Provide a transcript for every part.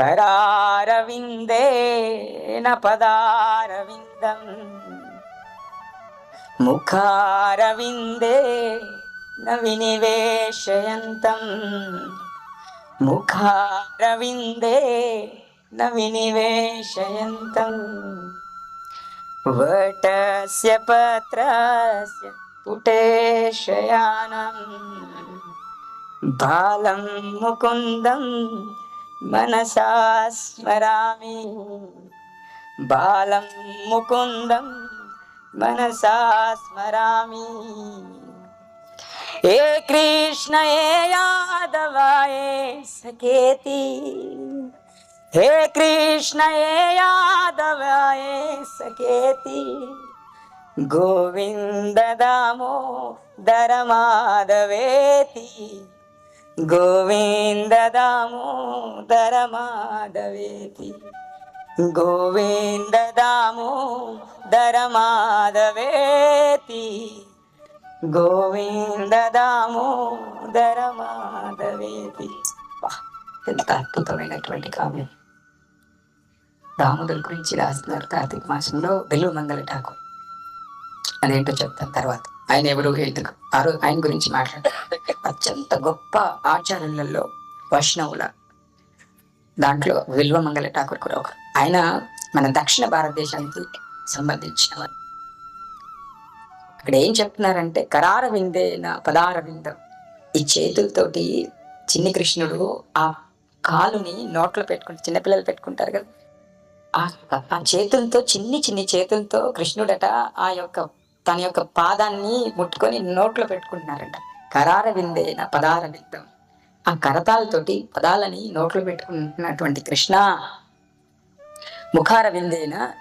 కరారవిందేన పదారవిందం ముఖారవిందే న వినివేశయంతం ముఖారవిందే న వినివేశయంతం వటస్య పత్రస్య పుటేశయానం. బాలం ముకుందం मनसा स्मरामि बालं मुकुन्दं मनसा स्मरामि हे कृष्ण हे यादवाय सखेति। हे कृष्ण हे यादवाय सखेति। गोविन्द दामोदर माधवेति గోవింద దామోదర మాధవేతి. గోవింద దామోదర మాధవేతి. గోవింద దామోదర మాధవేతి. ఎంత అద్భుతమైనటువంటి కావ్యం. దాముదల గురించి రాస్తున్నారు కార్తీక మాసంలో బెల్లు మంగళ ఠాకూర్. అదేంటో చెప్తాను తర్వాత. ఆయన ఎవరు ఎందుకు ఆ రోజు ఆయన గురించి మాట్లాడారు అత్యంత గొప్ప ఆచార్యులలో వైష్ణవుల దాంట్లో విల్వ మంగళ ఠాకూర్ కూడా ఒకరు. ఆయన మన దక్షిణ భారతదేశానికి సంబంధించిన వారు అక్కడ ఏం చెప్తున్నారంటే కరార విందేన పదార విందం ఈ చేతులతోటి చిన్ని కృష్ణుడు ఆ కాలుని నోట్లో పెట్టుకుంటే చిన్నపిల్లలు పెట్టుకుంటారు కదా. ఆ ఆ చేతులతో చిన్ని చిన్ని చేతులతో కృష్ణుడట ఆ యొక్క తన యొక్క పాదాన్ని ముట్టుకొని నోట్లో పెట్టుకుంటున్నారంట. కరార విందేన పదార విందం ఆ కరతాలతోటి పదాలని నోట్లో పెట్టుకుంటున్నటువంటి కృష్ణ ముఖార విందేన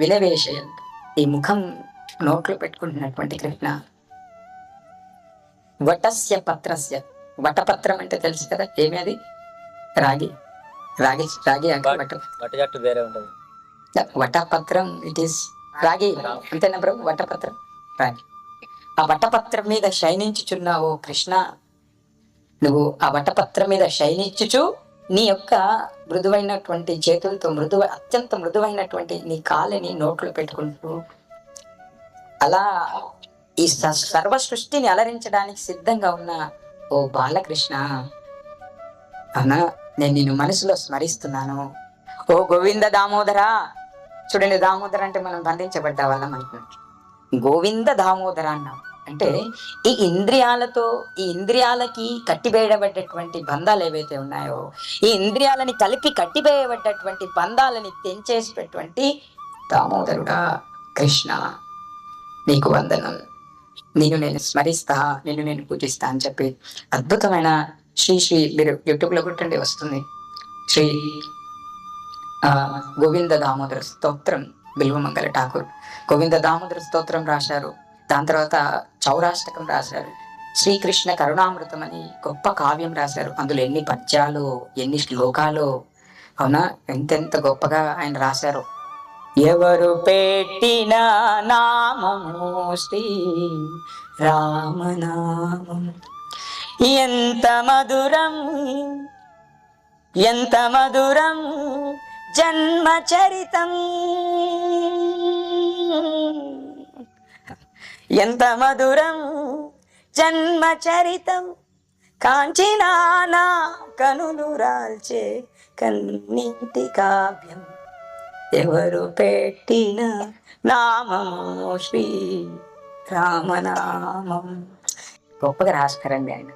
విలవేశయం ఈ ముఖం నోట్లో పెట్టుకుంటున్నటువంటి కృష్ణ. వటస్య పత్రస్య. వటపత్రం అంటే తెలుసు కదా? ఏమి అది? రాగి. రాగి రాగి వటపత్రం ఇట్ ఈస్ రాగి. అంతేనా ప్రభు వటపత్రం. రాగి ఆ వటపత్రం మీద శయనించుచున్న ఓ కృష్ణ. నువ్వు ఆ వటపత్రం మీద శయనించుచు నీ యొక్క మృదువైనటువంటి చేతులతో మృదువ అత్యంత మృదువైనటువంటి నీ కాలిని నోట్లో పెట్టుకుంటూ అలా ఈ స- సర్వ సృష్టిని అలరించడానికి సిద్ధంగా ఉన్న ఓ బాలకృష్ణ. అనా నేను నిన్ను మనసులో స్మరిస్తున్నాను. ఓ గోవింద దామోదరా. చూడండి దామోదర అంటే మనం బంధించబడ్డ వాళ్ళం అనుకుంటున్నాం. గోవింద దామోదర అన్నాం. అంటే ఈ ఇంద్రియాలతో ఈ ఇంద్రియాలకి కట్టివేయబడ్డటువంటి బంధాలు ఏవైతే ఉన్నాయో ఈ ఇంద్రియాలని కలిపి కట్టివేయబడ్డటువంటి బంధాలని తెంచేసేటటువంటి దామోదరుడా కృష్ణ. నీకు వందనం. నేను నేను స్మరిస్తా నిన్ను నేను పూజిస్తా అని చెప్పి అద్భుతమైన శ్రీ శ్రీ మీరు యూట్యూబ్లో కొట్టండి వస్తుంది. శ్రీ గోవింద దామోదర స్తోత్రం బిల్వమంగళ ఠాకూర్. గోవింద దామోదర స్తోత్రం రాశారు. దాని తర్వాత చౌరాష్టకం రాశారు. శ్రీకృష్ణ కరుణామృతం అని గొప్ప కావ్యం రాశారు. అందులో ఎన్ని పద్యాలు ఎన్ని శ్లోకాలు అవునా? ఎంతెంత గొప్పగా ఆయన రాశారు. ఎవరు పెట్టిన నామము శ్రీ రామనామం? ఎంత మధురం ఎంత మధురం జన్మ చరితం. ఎంత మధురం జన్మ చరితం. కాంచినానా కనులు రాల్చే కన్నీటి కావ్యం. ఎవరు పెట్టిన నామము శ్రీ రామనామం. గొప్పగా రాస్తారండి ఆయన.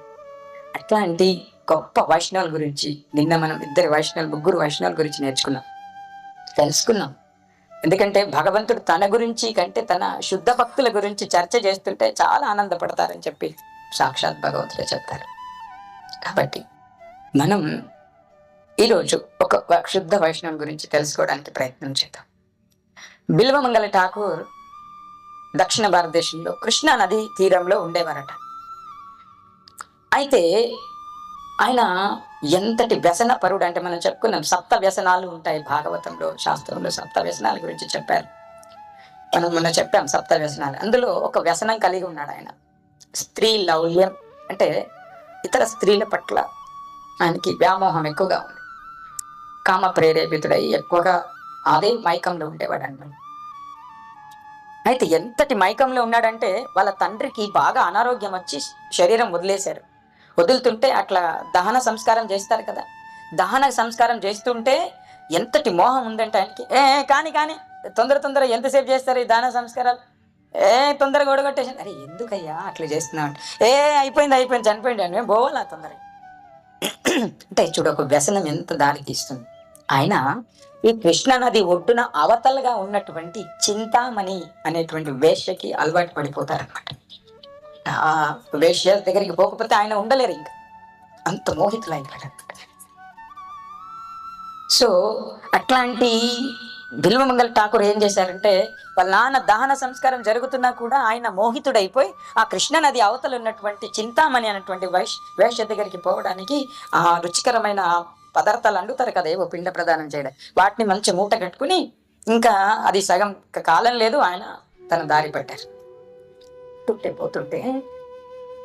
అట్లాంటి గొప్ప వైష్ణవుల గురించి నిన్న మనం ఇద్దరు వైష్ణవులు ముగ్గురు వైష్ణవుల గురించి నేర్చుకున్నాం. తెలుసుకున్నాం. ఎందుకంటే భగవంతుడు తన గురించి కంటే తన శుద్ధ భక్తుల గురించి చర్చ చేస్తుంటే చాలా ఆనందపడతారని చెప్పి సాక్షాత్ భగవంతుడే చెప్తారు. కాబట్టి మనం ఈరోజు ఒక శుద్ధ వైష్ణవం గురించి తెలుసుకోవడానికి ప్రయత్నం చేద్దాం. బిల్వమంగళ ఠాకూర్ దక్షిణ భారతదేశంలో కృష్ణా నది తీరంలో ఉండేవారట. అయితే ఆయన ఎంతటి వ్యసన పరుడు అంటే మనం చెప్పుకున్నాం సప్త వ్యసనాలు ఉంటాయి భాగవతంలో శాస్త్రంలో సప్త వ్యసనాల గురించి చెప్పారు. మనం మొన్న చెప్పాం సప్త వ్యసనాలు. అందులో ఒక వ్యసనం కలిగి ఉన్నాడు ఆయన. స్త్రీ లౌల్యం అంటే ఇతర స్త్రీల పట్ల ఆయనకి వ్యామోహం ఎక్కువగా ఉంది. కామ ప్రేరేపితుడై ఎక్కువగా అదే మైకంలో ఉండేవాడు అన్నమాట అయితే ఎంతటి మైకంలో ఉన్నాడంటే వాళ్ళ తండ్రికి బాగా అనారోగ్యం వచ్చి శరీరం వదిలేశారు. వదులుతుంటే అట్లా దహన సంస్కారం చేస్తారు కదా. దహన సంస్కారం చేస్తుంటే ఎంతటి మోహం ఉందంటే ఆయనకి. ఏ కానీ కానీ తొందర తొందర ఎంతసేపు చేస్తారు ఈ దాన సంస్కారాలు? ఏ తొందరగా ఓడగొట్టేసి అరే ఎందుకయ్యా అట్లా చేస్తున్నావు? అంటే, ఏ అయిపోయింది అయిపోయింది చనిపోయింది అని మేము పోవాలా తొందర అంటే చూడు ఒక వ్యసనం ఎంత దారి తీస్తుంది ఆయన ఈ కృష్ణానది ఒడ్డున అవతలగా ఉన్నటువంటి చింతామణి అనేటువంటి వేషకి అలవాటు పడిపోతారనమాట ఆ వేష్య దగ్గరికి పోకపోతే ఆయన ఉండలేరు ఇంకా. అంత మోహితులైపోయారు సో అట్లాంటి బిల్వమంగల్ ఠాకూర్ ఏం చేశారంటే వాళ్ళ నాన్న దహన సంస్కారం జరుగుతున్నా కూడా ఆయన మోహితుడైపోయి ఆ కృష్ణ నది ఉన్నటువంటి చింతామణి అనేటువంటి వైష్ వేష్య దగ్గరికి పోవడానికి ఆ రుచికరమైన పదార్థాలు అండుతారు కదా ఏవో పిండ ప్రదానం చేయడం. వాటిని మంచి మూట కట్టుకుని ఇంకా అది సగం కాలం లేదు ఆయన తన దారి పట్టారు. పోతుంటే పోతుంటే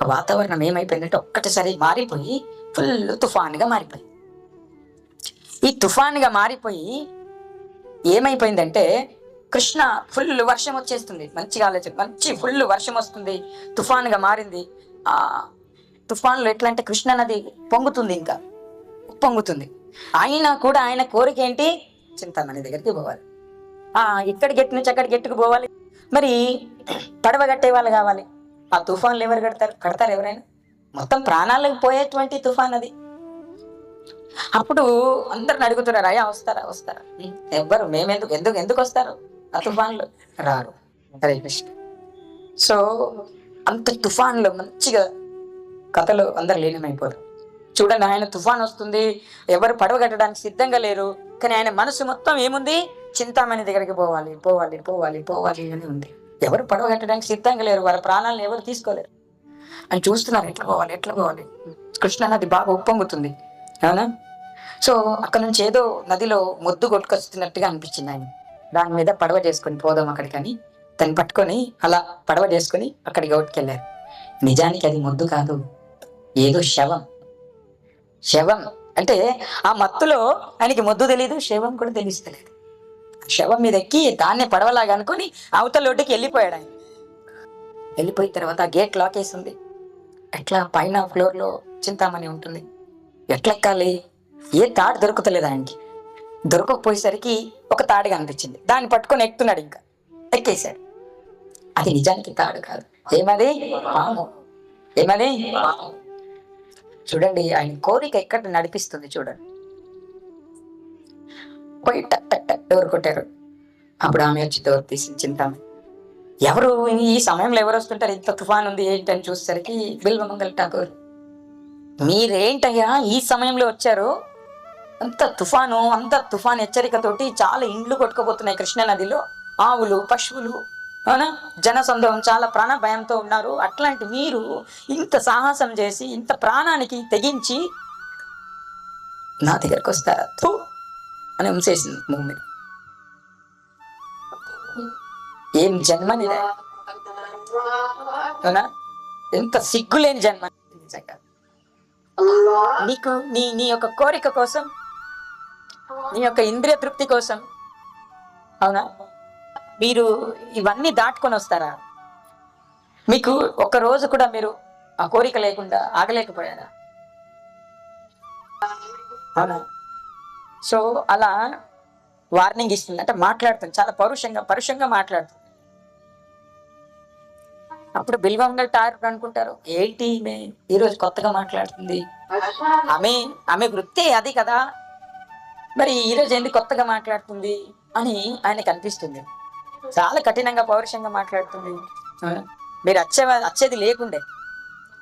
ఆ వాతావరణం ఏమైపోయిందంటే ఒక్కటిసారి మారిపోయి ఫుల్ తుఫాన్గా మారిపోయింది. ఈ తుఫాన్గా మారిపోయి ఏమైపోయిందంటే కృష్ణ ఫుల్ వర్షం వచ్చేస్తుంది. మంచిగా ఆలోచన మంచి ఫుల్ వర్షం వస్తుంది. తుఫాన్గా మారింది. ఆ తుఫాన్లో ఎట్లా అంటే కృష్ణ నది పొంగుతుంది ఇంకా. పొంగుతుంది. అయినా కూడా ఆయన కోరిక ఏంటి? చింతామణి దగ్గరికి పోవాలి. ఆ ఇక్కడి నుంచి అక్కడికి గట్టుకు పోవాలి? మరి పడవ కట్టే వాళ్ళు కావాలి. ఆ తుఫాన్లు ఎవరు కడతారు? కడతారు ఎవరైనా? మొత్తం ప్రాణాలకు పోయేటువంటి తుఫాన్ అది. అప్పుడు అందరు అడుగుతున్నారు అయ్యా వస్తారా వస్తారా? ఎవ్వరు మేమెందుకు ఎందుకు ఎందుకు వస్తారు? ఆ తుఫాన్లు రారు. హరే కృష్ణ సో అంత తుఫాన్లో మంచిగా కథలు అందరు లీనమైపోరు. చూడండి ఆయన తుఫాన్ వస్తుంది ఎవరు పడవ కట్టడానికి సిద్ధంగా లేరు కానీ ఆయన మనసు మొత్తం ఏముంది? చింతామణి దగ్గరికి పోవాలి పోవాలి పోవాలి పోవాలి అని ఉంది. ఎవరు పడవ కట్టడానికి సిద్ధంగా లేరు. వాళ్ళ ప్రాణాలను ఎవరు తీసుకోలేరు. అని చూస్తున్నారు. ఎట్లా పోవాలి ఎట్లా పోవాలి? కృష్ణ నది బాగా ఉప్పొంగుతుంది. అవునా? సో అక్కడ నుంచి ఏదో నదిలో మొద్దు కొట్టుకొస్తున్నట్టుగా అనిపించింది ఆయన. దాని మీద పడవ చేసుకొని పోదాం అక్కడికని. దాన్ని పట్టుకొని అలా పడవ చేసుకొని అక్కడికి ఓటుకెళ్ళారు నిజానికి అది మొద్దు కాదు. ఏదో శవం. శవం. అంటే ఆ మత్తులో ఆయనకి మొద్దు తెలియదు శవం కూడా తెలియస్తలేదు శవం మీద ఎక్కి దాన్నే పడవలాగా అనుకొని అవతల ఒడ్డుకి వెళ్ళిపోయాడు ఆయన. వెళ్ళిపోయిన తర్వాత ఆ గేట్ లాక్ వేసింది. ఎట్లా పైన ఫ్లోర్లో చింతామణి ఉంటుంది. ఎట్లా ఎక్కాలి ఏ తాడు దొరుకుతలేదు ఆయనకి. దొరకకపోయేసరికి ఒక తాడు కనిపించింది. దాన్ని పట్టుకొని ఎక్కుతున్నాడు ఇంకా. ఎక్కేశాడు. అది నిజానికి తాడు కాదు. ఏమది? పాము. ఏమది? పాము. చూడండి ఆయన కోరిక ఎక్కడ నడిపిస్తుంది చూడండి. పోయి టక్ టక్ టక్ డోర్ కొట్టారు? అప్పుడు ఆమె వచ్చి డోర్ తీసి చింతామె ఎవరు ఈ సమయంలో ఎవరు వస్తుంటారు? ఇంత తుఫాన్ ఉంది ఏంటని చూసేసరికి బిల్వమంగళ ఠాకూర్ మీరేంటయ్యా ఈ సమయంలో వచ్చారు? అంత తుఫాను అంత తుఫాన్ హెచ్చరికతోటి చాలా ఇండ్లు కొట్టుకుపోతున్నాయి కృష్ణా నదిలో. ఆవులు పశువులు అవునా? జనసందోహం చాలా ప్రాణ భయంతో ఉన్నారు. అట్లాంటి మీరు ఇంత సాహసం చేసి ఇంత ప్రాణానికి తెగించి నా దగ్గరకు వస్తారా? థూ! అని ఉంచేసింది భూమి ఏం జన్మనిదే? అవునా? ఎంత సిగ్గులేని జన్మ. నిజంగా నీకు నీ నీ యొక్క కోరిక కోసం నీ యొక్క ఇంద్రియ తృప్తి కోసం అవునా? మీరు ఇవన్నీ దాటుకొని వస్తారా? మీకు ఒక రోజు కూడా మీరు ఆ కోరిక లేకుండా ఆగలేకపోయారా? అవునా? సో అలా వార్నింగ్ ఇస్తుంది. అంటే మాట్లాడుతుంది. చాలా పరుషంగా పరుషంగా మాట్లాడుతుంది. అప్పుడు బిల్వంగల్ టార్ అనుకుంటారు ఏంటి ఈమె? ఈరోజు కొత్తగా మాట్లాడుతుంది. ఆమె ఆమె వృత్తి అది కదా. మరి ఈరోజు ఏంది కొత్తగా మాట్లాడుతుంది అని ఆయనకు అనిపిస్తుంది చాలా కఠినంగా పౌరుషంగా మాట్లాడుతుంది. మీరు వచ్చే వచ్చేది లేకుండే.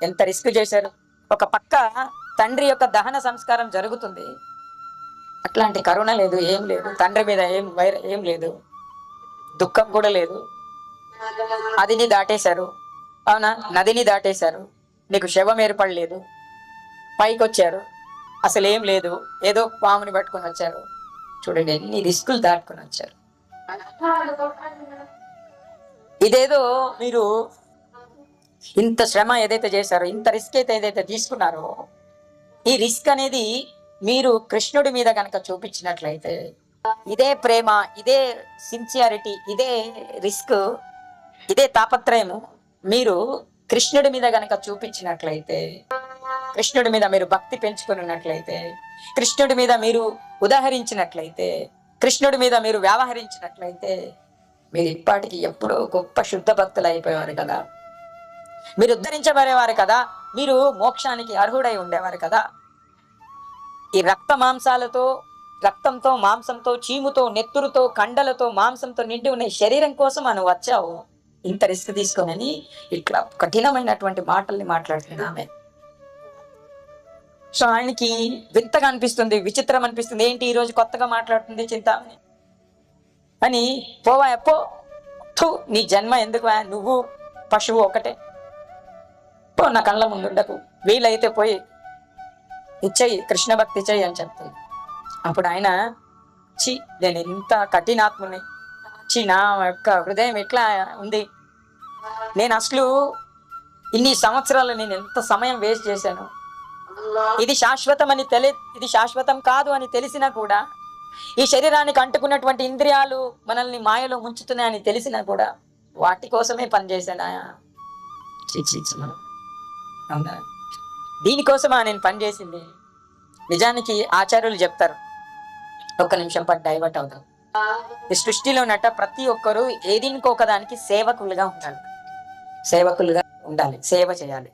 ఎంత రిస్క్ చేశారు. ఒక పక్క తండ్రి యొక్క దహన సంస్కారం జరుగుతుంది. అట్లాంటి కరుణ లేదు ఏం లేదు. తండ్రి మీద ఏం వైర ఏం లేదు. దుఃఖం కూడా లేదు. అదిని దాటేశారు. అవునా? నదిని దాటేశారు. నీకు శవం ఏర్పడలేదు. పైకి వచ్చారు అసలు ఏం లేదు. ఏదో పాముని పట్టుకొని వచ్చారు. చూడండి ఎన్ని రిస్కులు దాటుకొని వచ్చారు. ఇదేదో మీరు ఇంత శ్రమ ఏదైతే చేశారో ఇంత రిస్క్ అయితే ఏదైతే తీసుకున్నారో ఈ రిస్క్ అనేది మీరు కృష్ణుడి మీద కనుక చూపించినట్లయితే ఇదే ప్రేమ ఇదే సిన్సియారిటీ ఇదే రిస్క్ ఇదే తాపత్రయము మీరు కృష్ణుడి మీద గనక చూపించినట్లయితే కృష్ణుడి మీద మీరు భక్తి పెంచుకున్నట్లయితే కృష్ణుడి మీద మీరు ఉదాహరించినట్లయితే కృష్ణుడి మీద మీరు వ్యవహరించినట్లయితే మీరు ఇప్పటికి ఎప్పుడో గొప్ప శుద్ధ భక్తులు అయిపోయేవారు కదా. మీరు ఉద్ధరించబడేవారు కదా. మీరు మోక్షానికి అర్హుడై ఉండేవారు కదా. ఈ రక్త మాంసాలతో రక్తంతో మాంసంతో చీముతో నెత్తురుతో కండలతో మాంసంతో నిండి ఉన్న శరీరం కోసం మనం వచ్చావు. ఇంత రిస్క్ తీసుకోనని ఇట్లా కఠినమైనటువంటి మాటల్ని మాట్లాడుతుంది ఆమె. సో ఆయనకి వింతగా అనిపిస్తుంది విచిత్రం అనిపిస్తుంది. ఏంటి ఈరోజు కొత్తగా మాట్లాడుతుంది చింతామణి? అని పోవా పో. నీ జన్మ ఎందుకు నువ్వు పశువు ఒకటే. పో నా కళ్ళ ముందుండకు వీలైతే పోయి ఇచ్చేయి కృష్ణ భక్తి చెయ్యి అని చెప్తుంది అప్పుడు ఆయన చి నేను ఎంత కఠినాత్ముని చి నా యొక్క హృదయం ఎట్లా ఉంది నేను అసలు ఇన్ని సంవత్సరాలు నేను ఎంత సమయం వేస్ట్ చేశాను ఇది శాశ్వతం అని తెలి ఇది శాశ్వతం కాదు అని తెలిసినా కూడా ఈ శరీరానికి అంటుకున్నటువంటి ఇంద్రియాలు మనల్ని మాయలో ముంచుతున్నాయని తెలిసినా కూడా వాటి కోసమే పనిచేశాను చి, చి, అవునా దీనికోసమా నేను పనిచేసింది నిజానికి ఆచార్యులు చెప్తారు. ఒక్క నిమిషం పాటు డైవర్ట్ అవుతాం ఈ సృష్టిలో ఉన్నట్ట ప్రతి ఒక్కరూ ఏదినికో ఒకదానికి సేవకులుగా ఉండాలి. సేవకులుగా ఉండాలి. సేవ చేయాలి.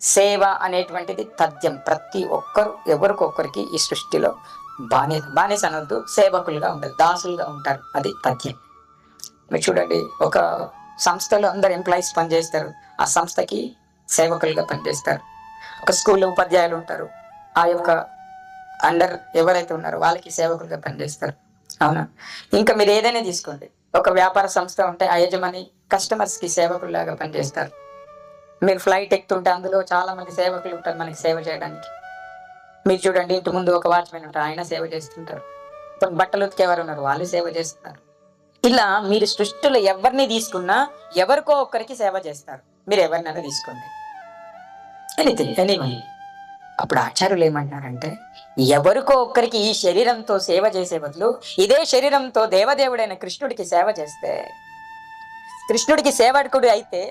సేవ అనేటువంటిది తథ్యం. ప్రతి ఒక్కరు ఎవరికొకరికి ఈ సృష్టిలో బానే బానిస అనొద్దు సేవకులుగా ఉండాలి. దాసులుగా ఉంటారు. అది తథ్యం. మీరు చూడండి ఒక సంస్థలో అందరు ఎంప్లాయీస్ పనిచేస్తారు. ఆ సంస్థకి సేవకులుగా పనిచేస్తారు. ఒక స్కూల్లో ఉపాధ్యాయులు ఉంటారు. ఆ యొక్క అండర్ ఎవరైతే ఉన్నారో వాళ్ళకి సేవకులుగా పనిచేస్తారు. అవునా? ఇంకా మీరు ఏదైనా తీసుకోండి. ఒక వ్యాపార సంస్థ ఉంటే ఆ యజమాని కస్టమర్స్కి సేవకుల్లాగా పనిచేస్తారు. మీరు ఫ్లైట్ ఎక్కుతుంటే అందులో చాలా మంది సేవకులు ఉంటారు మనకి సేవ చేయడానికి. మీరు చూడండి ఇంటి ముందు ఒక వాచ్మెన్ ఉంటారు ఆయన సేవ చేస్తుంటారు. కొన్ని బట్టలు ఉతికేవారు ఉన్నారు వాళ్ళు సేవ చేస్తున్నారు. ఇలా మీరు సృష్టిలో ఎవరిని తీసుకున్నా ఎవరికో ఒక్కరికి సేవ చేస్తారు. మీరు ఎవరినైనా తీసుకోండి. ఎనీథింగ్ ఎనీవన్ అప్పుడు ఆచార్యులు ఏమంటారంటే ఎవరికో ఒక్కరికి ఈ శరీరంతో సేవ చేసే బదులు ఇదే శరీరంతో దేవదేవుడైన కృష్ణుడికి సేవ చేస్తే కృష్ణుడికి సేవకుడు అయితే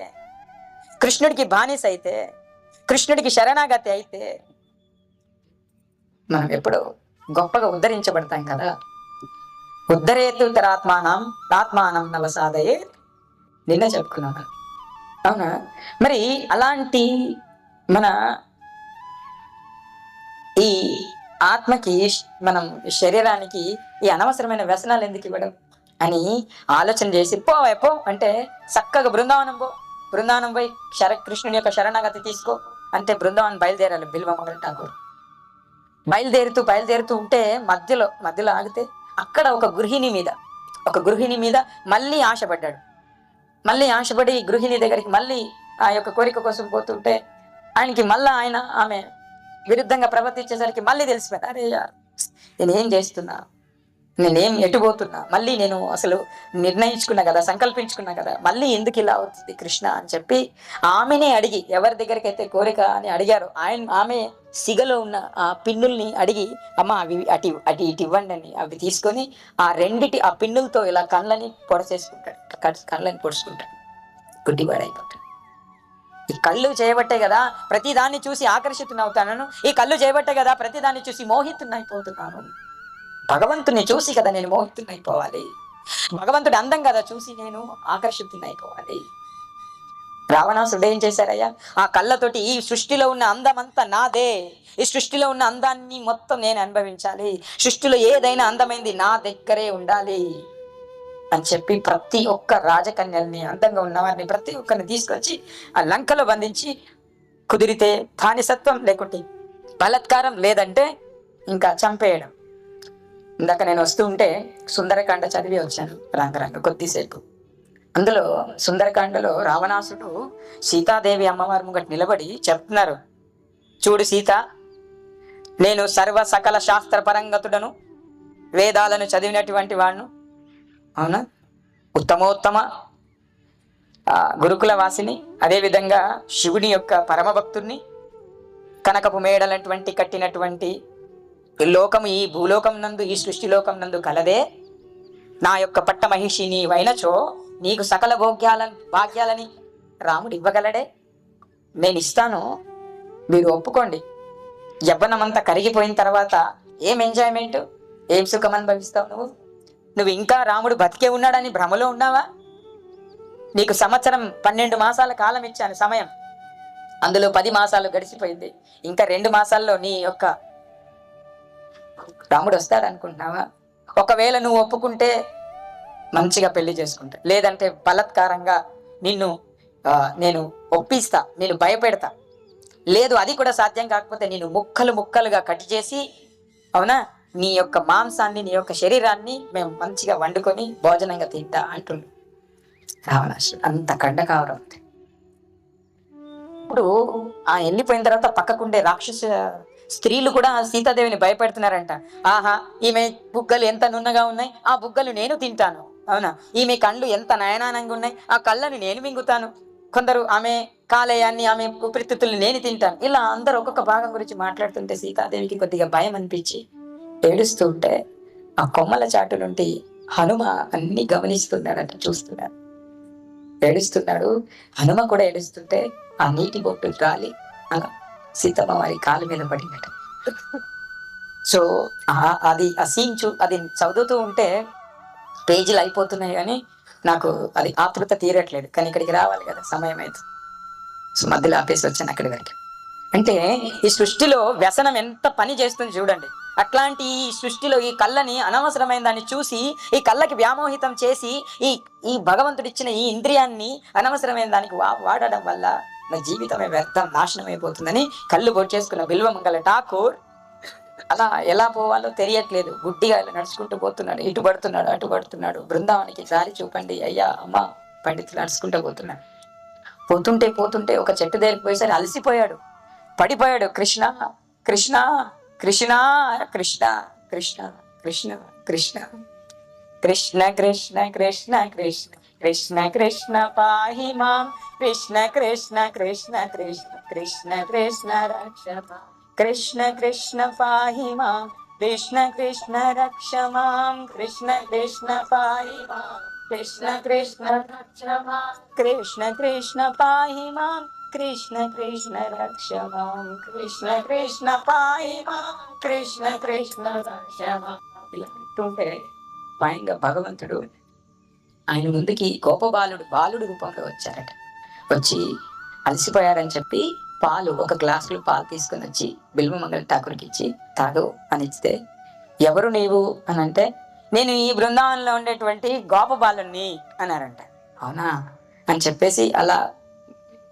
కృష్ణుడికి బానిస అయితే కృష్ణుడికి శరణాగతి అయితే మనం ఎప్పుడు గొప్పగా ఉద్ధరించబడతాం కదా. ఉద్ధరేతురాత్మానం ఆత్మానం నవసాదయే నిన్న చెప్పుకున్నాను అవునా? మరి అలాంటి మన ఈ ఆత్మకి మనం శరీరానికి ఈ అనవసరమైన వ్యసనాలు ఎందుకు ఇవ్వడం అని ఆలోచన చేసి పోవైపో పో అంటే చక్కగా బృందావనం పో. బృందావనం పోయి శర కృష్ణుని యొక్క శరణాగతి తీసుకో అంటే బృందావనం బయలుదేరాలి బిల్వ ఠాకూర్ బయలుదేరుతూ బయలుదేరుతూ ఉంటే మధ్యలో మధ్యలో ఆగితే అక్కడ ఒక గృహిణి మీద ఒక గృహిణి మీద మళ్ళీ ఆశపడ్డాడు. మళ్ళీ ఆశపడి గృహిణి దగ్గరికి మళ్ళీ ఆ యొక్క కోరిక కోసం పోతుంటే ఆయనకి మళ్ళా ఆయన ఆమె విరుద్ధంగా ప్రవర్తించేసరికి మళ్ళీ తెలిసిపోయింది. అరే యార్, నేనేం చేస్తున్నా? నేనేం ఎటుపోతున్నా? మళ్ళీ నేను అసలు నిర్ణయించుకున్నా కదా సంకల్పించుకున్నా కదా మళ్ళీ ఎందుకు ఇలా అవుతుంది కృష్ణ అని చెప్పి ఆమెనే అడిగి ఎవరి దగ్గరికి అయితే కోరిక అని అడిగారు ఆయన ఆమె సిగలో ఉన్న ఆ పిన్నుల్ని అడిగి అమ్మ అవి అటు అటు ఇటు ఇవ్వండి అని అవి తీసుకొని ఆ రెండిటి ఆ పిన్నులతో ఇలా కళ్ళని పొడచేసుకుంటాడు కళ్ళని పొడుచుకుంటాడు. గుడ్డివాడైపోతాడు. ఈ కళ్ళు చేయబట్టే కదా ప్రతి దాన్ని చూసి ఆకర్షితునవుతాను ఈ కళ్ళు చేయబట్టే కదా ప్రతి దాన్ని చూసి మోహితున్నైపోతున్నాను. భగవంతుని చూసి కదా నేను మోహితున్నైపోవాలి. భగవంతుడు అందం కదా చూసి నేను ఆకర్షితున్నైపోవాలి. రావణాసుడు ఏం చేశారయ్యా? ఆ కళ్ళతోటి ఈ సృష్టిలో ఉన్న అందమంతా నాదే. ఈ సృష్టిలో ఉన్న అందాన్ని మొత్తం నేను అనుభవించాలి. సృష్టిలో ఏదైనా అందమైంది నా దగ్గరే ఉండాలి. అని చెప్పి ప్రతి ఒక్క రాజకన్యల్ని అందంగా ఉన్నవారిని ప్రతి ఒక్కరిని తీసుకొచ్చి ఆ లంకలో బంధించి కుదిరితే థానిసత్వం లేకుంటే బలత్కారం లేదంటే ఇంకా చంపేయడం. ఇందాక నేను వస్తూ ఉంటే సుందరకాండ చదివి వచ్చాను రంగరంగ కొద్దిసేపు. అందులో సుందరకాండలో రావణాసుడు సీతాదేవి అమ్మవారి ముంగట నిలబడి చెప్తున్నారు. చూడు సీత నేను సర్వ సకల శాస్త్ర పరంగతుడను వేదాలను చదివినటువంటి వాడును అవునా? ఉత్తమోత్తమ గురుకుల వాసిని అదేవిధంగా శివుని యొక్క పరమ కనకపు మేడలటువంటి కట్టినటువంటి లోకము ఈ భూలోకం నందు ఈ సృష్టిలోకం నందు కలదే. నా యొక్క పట్ట మహిషి నీవైనచో నీకు సకల భోగ్యాలని భాగ్యాలని రాముడు ఇవ్వగలడే. నేను ఇస్తాను మీరు ఒప్పుకోండి. యవ్వనమంతా కరిగిపోయిన తర్వాత ఏం ఎంజాయ్మెంట్ ఏం సుఖం అనుభవిస్తావు నువ్వు? నువ్వు ఇంకా రాముడు బతికే ఉన్నాడని భ్రమలో ఉన్నావా? నీకు సంవత్సరం పన్నెండు మాసాల కాలం ఇచ్చాను సమయం. అందులో పది మాసాలు గడిచిపోయింది. ఇంకా రెండు మాసాల్లో నీ యొక్క రాముడు వస్తాడు అనుకుంటున్నావా ఒకవేళ నువ్వు ఒప్పుకుంటే మంచిగా పెళ్ళి చేసుకుంటా. లేదంటే బలత్కారంగా నిన్ను నేను ఒప్పిస్తా నేను భయపెడతా. లేదు అది కూడా సాధ్యం కాకపోతే నేను ముక్కలు ముక్కలుగా కట్ చేసి అవునా? నీ యొక్క మాంసాన్ని నీ యొక్క శరీరాన్ని మేము మంచిగా వండుకొని భోజనంగా తింటా అంటుండు. రావణాసుడు అంత కండకావరం ఉంది. ఇప్పుడు ఆ వెళ్ళిపోయిన తర్వాత పక్కకుండే రాక్షస స్త్రీలు కూడా సీతాదేవిని భయపెడుతున్నారంట. ఆహా ఈమె బుగ్గలు ఎంత నున్నగా ఉన్నాయి? ఆ బుగ్గలు నేను తింటాను. అవునా? ఈమె కళ్ళు ఎంత నయనానంగా ఉన్నాయి? ఆ కళ్ళని నేను మింగుతాను. కొందరు ఆమె కాలేయాన్ని ఆమె ఉపరితిత్తుల్ని నేను తింటాను. ఇలా అందరూ ఒక్కొక్క భాగం గురించి మాట్లాడుతుంటే సీతాదేవికి కొద్దిగా భయం అనిపించి ఏడుస్తూ ఉంటే ఆ కొమ్మల చాటు నుండి హనుమ అన్ని గమనిస్తున్నాడంట చూస్తున్నాడు ఏడుస్తున్నాడు హనుమ కూడా ఏడుస్తుంటే ఆ నీటి బొట్టు గాలి అలా సీతమ్మ వారి కాలు మీద పడినట్టు సో అది ఆ సీన్ చూ అది చదువుతూ ఉంటే పేజీలు అయిపోతున్నాయి కానీ నాకు అది ఆతృత తీరట్లేదు. కానీ ఇక్కడికి రావాలి కదా సమయం అయితే. సో మధ్యలో ఆపేసి వచ్చాను అక్కడి వరకు. అంటే ఈ సృష్టిలో వ్యసనం ఎంత పని చేస్తుంది చూడండి. అట్లాంటి ఈ సృష్టిలో ఈ కళ్ళని అనవసరమైన దాన్ని చూసి ఈ కళ్ళకి వ్యామోహితం చేసి ఈ ఈ భగవంతుడిచ్చిన ఈ ఇంద్రియాన్ని అనవసరమైన దానికి వా వాడడం వల్ల నా జీవితమే వ్యర్థం నాశనం అయిపోతుందని కళ్ళు పొడిచేసుకున్న బిల్వమంగళ ఠాకూర్. అలా ఎలా పోవాలో తెలియట్లేదు. గుడ్డిగా ఇలా నడుచుకుంటూ పోతున్నాడు. ఇటు పడుతున్నాడు అటు పడుతున్నాడు. బృందావనికి దారి చూపండి. అయ్యా అమ్మ పండితులు నడుచుకుంటూ పోతున్నాడు పోతుంటే పోతుంటే ఒక చెట్టు దగ్గరికి పోయేసరి అలసిపోయాడు. పడిపోయాడు. కృష్ణ కృష్ణ कृष्णा कृष्ण कृष्ण कृष्ण कृष्ण कृष्ण कृष्ण कृष्ण कृष्ण कृष्ण कृष्ण पाहि मां कृष्ण कृष्ण कृष्ण कृष्ण कृष्ण कृष्ण रक्ष कृष्ण कृष्ण पाहि मां कृष्ण कृष्ण रक्ष मां कृष्ण कृष्ण पाहि मां कृष्ण कृष्ण रक्ष मां कृष्ण कृष्ण पाहि मां కృష్ణ కృష్ణ రక్షమాం కృష్ణ కృష్ణ కృష్ణ కృష్ణ రక్ష ఇలా అంటుంటే స్వయంగా భగవంతుడు ఆయన ముందుకి గోప బాలుడు బాలుడు రూపంలో వచ్చారట. వచ్చి అలసిపోయారని చెప్పి పాలు ఒక గ్లాసులో పాలు తీసుకొని వచ్చి బిల్వమంగళ ఠాకూర్కి ఇచ్చి తాగు అని ఇస్తే ఎవరు నీవు? అని అంటే నేను ఈ బృందావనంలో ఉండేటువంటి గోప అన్నారంట. అవునా? అని చెప్పేసి అలా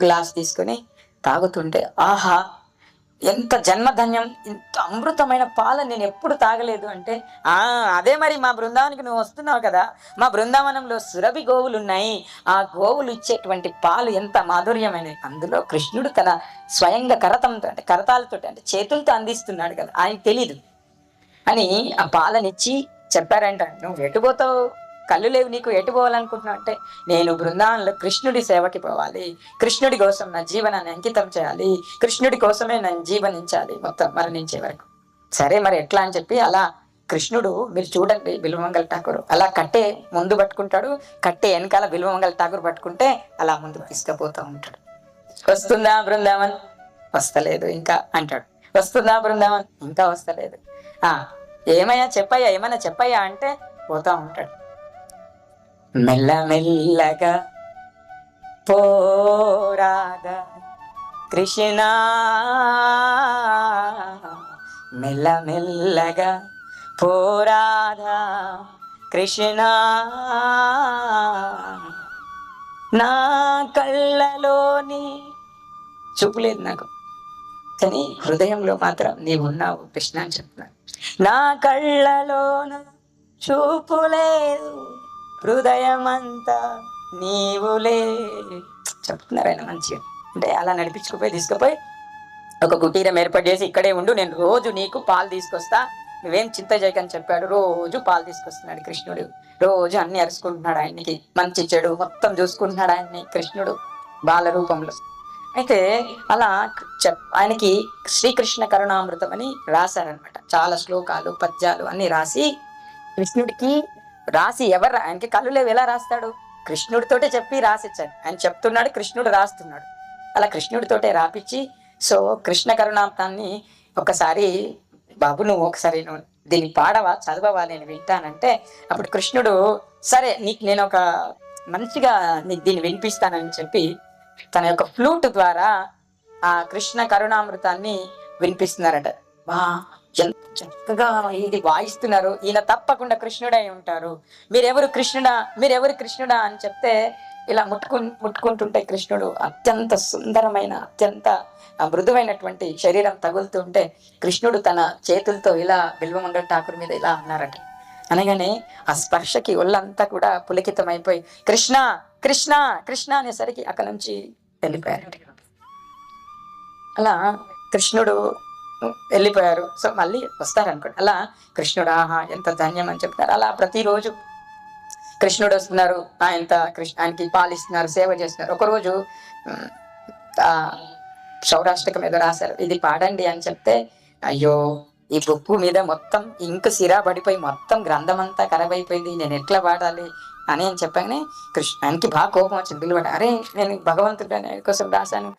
గ్లాస్ తీసుకొని తాగుతుంటే ఆహా ఎంత జన్మధన్యం ఇంత అమృతమైన పాలు నేను ఎప్పుడు తాగలేదు అంటే ఆ అదే మరి మా బృందావనికి నువ్వు వస్తున్నావు కదా మా బృందావనంలో సురభి గోవులు ఉన్నాయి ఆ గోవులు ఇచ్చేటువంటి పాలు ఎంత మాధుర్యమైనవి. అందులో కృష్ణుడు తన స్వయంగా కరతంతో అంటే కరతాలతో అంటే చేతులతో అందిస్తున్నాడు కదా ఆయనకు తెలీదు. అని ఆ పాలనిచ్చి చెప్పారంట నువ్వు ఎటుపోతావు కళ్ళు లేవు నీకు ఎటు పోవాలనుకుంటున్నావు? అంటే నేను బృందావనంలో కృష్ణుడి సేవకి పోవాలి. కృష్ణుడి కోసం నా జీవనాన్ని అంకితం చేయాలి. కృష్ణుడి కోసమే నేను జీవనించాలి మొత్తం మరణించే వరకు. సరే మరి ఎట్లా అని చెప్పి అలా కృష్ణుడు మీరు చూడండి బిల్వమంగళ ఠాకూర్. అలా కట్టే ముందు పట్టుకుంటాడు కట్టే వెనకాల బిల్వమంగళ ఠాకూర్ పట్టుకుంటే అలా ముందుకు తీసుకుపోతూ ఉంటాడు. వస్తుందా బృందావన్? వస్తలేదు ఇంకా అంటాడు. వస్తుందా బృందావన్? ఇంకా వస్తలేదు. ఆ ఏమయ్యా చెప్పయ్యా ఏమైనా చెప్పయ్యా అంటే పోతా ఉంటాడు. మెల్లమెల్లగా పోరాద కృష్ణ. మెల్లమెల్లగా పోరాద కృష్ణ. నా కళ్ళలోని చూపులేదు నాకు. కానీ హృదయంలో మాత్రం నీవు ఉన్నావు కృష్ణ అని చెప్తున్నాను. నా కళ్ళలోన చూపులేదు. హృదయమంతా హృదయం అంతా నీవులే. చెప్తున్నారు ఆయన మంచిగా? అంటే అలా నడిపించుకుపోయి తీసుకుపోయి ఒక కుటీరం ఏర్పాటు చేసి ఇక్కడే ఉండు నేను రోజు నీకు పాలు తీసుకొస్తా. నువ్వేం చింత చేయకని చెప్పాడు రోజు పాలు తీసుకొస్తున్నాడు కృష్ణుడు. రోజు అన్ని అరుచుకుంటున్నాడు ఆయనకి. మంచి చెడు మొత్తం చూసుకుంటున్నాడు ఆయన్ని కృష్ణుడు బాల రూపంలో అయితే అలా చెప్ ఆయనకి శ్రీకృష్ణ కరుణామృతం అని రాశారనమాట చాలా శ్లోకాలు పద్యాలు అన్ని రాసి కృష్ణుడికి రాసి ఎవరు రా- ఆయనకి కళ్ళు లేవు. ఎలా రాస్తాడు? కృష్ణుడితోటే చెప్పి రాసిచ్చాను ఆయన చెప్తున్నాడు కృష్ణుడు రాస్తున్నాడు. అలా కృష్ణుడితోటే రాపిచ్చి సో కృష్ణ కరుణాంతాన్ని ఒకసారి బాబు నువ్వు ఒకసారి నువ్వు దీన్ని పాడవా చదవవా? నేను వింటానంటే అప్పుడు కృష్ణుడు సరే నీకు నేను ఒక మంచిగా నీకు దీన్ని వినిపిస్తానని చెప్పి తన యొక్క ఫ్లూట్ ద్వారా ఆ కృష్ణ కరుణామృతాన్ని వినిపిస్తున్నారట. వా చక్కగా ఇది వాయిస్తున్నారు. ఈయన తప్పకుండా కృష్ణుడై ఉంటారు. మీరెవరు కృష్ణుడా? మీరెవరు కృష్ణుడా అని చెప్తే ఇలా ముట్టుకు ముట్టుకుంటుంటే కృష్ణుడు అత్యంత సుందరమైన అత్యంత మృదువైనటువంటి శరీరం తగులుతుంటే కృష్ణుడు తన చేతులతో ఇలా బిల్వమంగళ ఠాకూర్ మీద ఇలా అన్నారట. అనగానే ఆ స్పర్శకి ఒళ్ళంతా కూడా పులకితమైపోయి కృష్ణ కృష్ణ కృష్ణ అనేసరికి అక్కడ నుంచి వెళ్ళిపోయారట. అలా కృష్ణుడు వెళ్ళిపోయారు. సో మళ్ళీ వస్తారనుకోండి. అలా కృష్ణుడు ఆహా ఎంత ధన్యం అని చెప్తారు అలా ప్రతిరోజు కృష్ణుడు వస్తున్నారు. ఆయన కృష్ణ ఆయనకి పాలిస్తున్నారు సేవ చేస్తున్నారు. ఒకరోజు సౌరాష్ట్రకం మీద రాశారు. ఇది పాడండి అని చెప్తే అయ్యో ఈ బుక్ మీద మొత్తం ఇంక సిరా పడిపోయి మొత్తం గ్రంథం అంతా ఖరాబ్ అయిపోయింది నేను ఎట్లా పాడాలి అని అని చెప్పగానే కృష్ణ ఆయనకి బాగా కోపం వచ్చింది. పిలువట అరే నేను భగవంతుడు కోసం రాశాను.